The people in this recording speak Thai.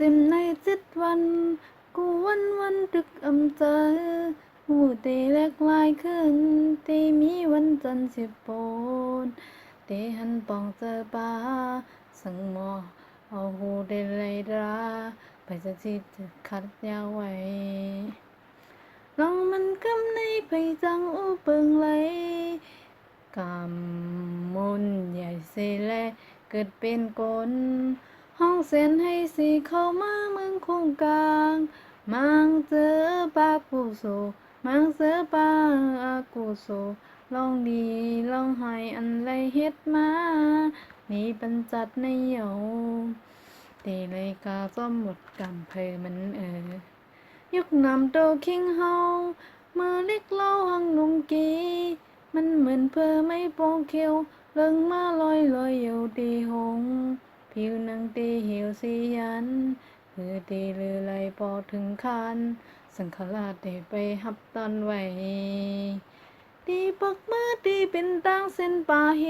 ต็มในเจ็ดวันกูวันวันดึกอำเจอหูเตแลกลายขึ้นเตมีวันจันทร์สิบโปนเตหันปองเจอปลาสังหมอเอาหูเดเลยราไปจะที่จะคัดยาวไว้ลองมันกำในไปจังอูเปิงไหลกำมุนใหญ่เสแลเกิดเป็นกล ห้องเส้นให้สีเข้ามาเมืองคงกลางมังเจอปากูโซมังเจอปาอากูโซลองดีลองหอยอันไรเฮ็ดมานี่บรรจัดในเหยาตีเลยกาซ่อมหมดกำเพยมันเออยุคนำโตคิงเฮามือเล็กเล่าหังลุงกีมันเหมือนเพอไม่โปงเขียวเลิงมาลอยลอยอยู่ตีหง ผิวหนังตีเหี่ยวสียัน มือตีลือไหลปอถึงคานสังขลาชได้ไปหับตอนไหวตีปักมือตีเป็นตางเส้นป่าเฮ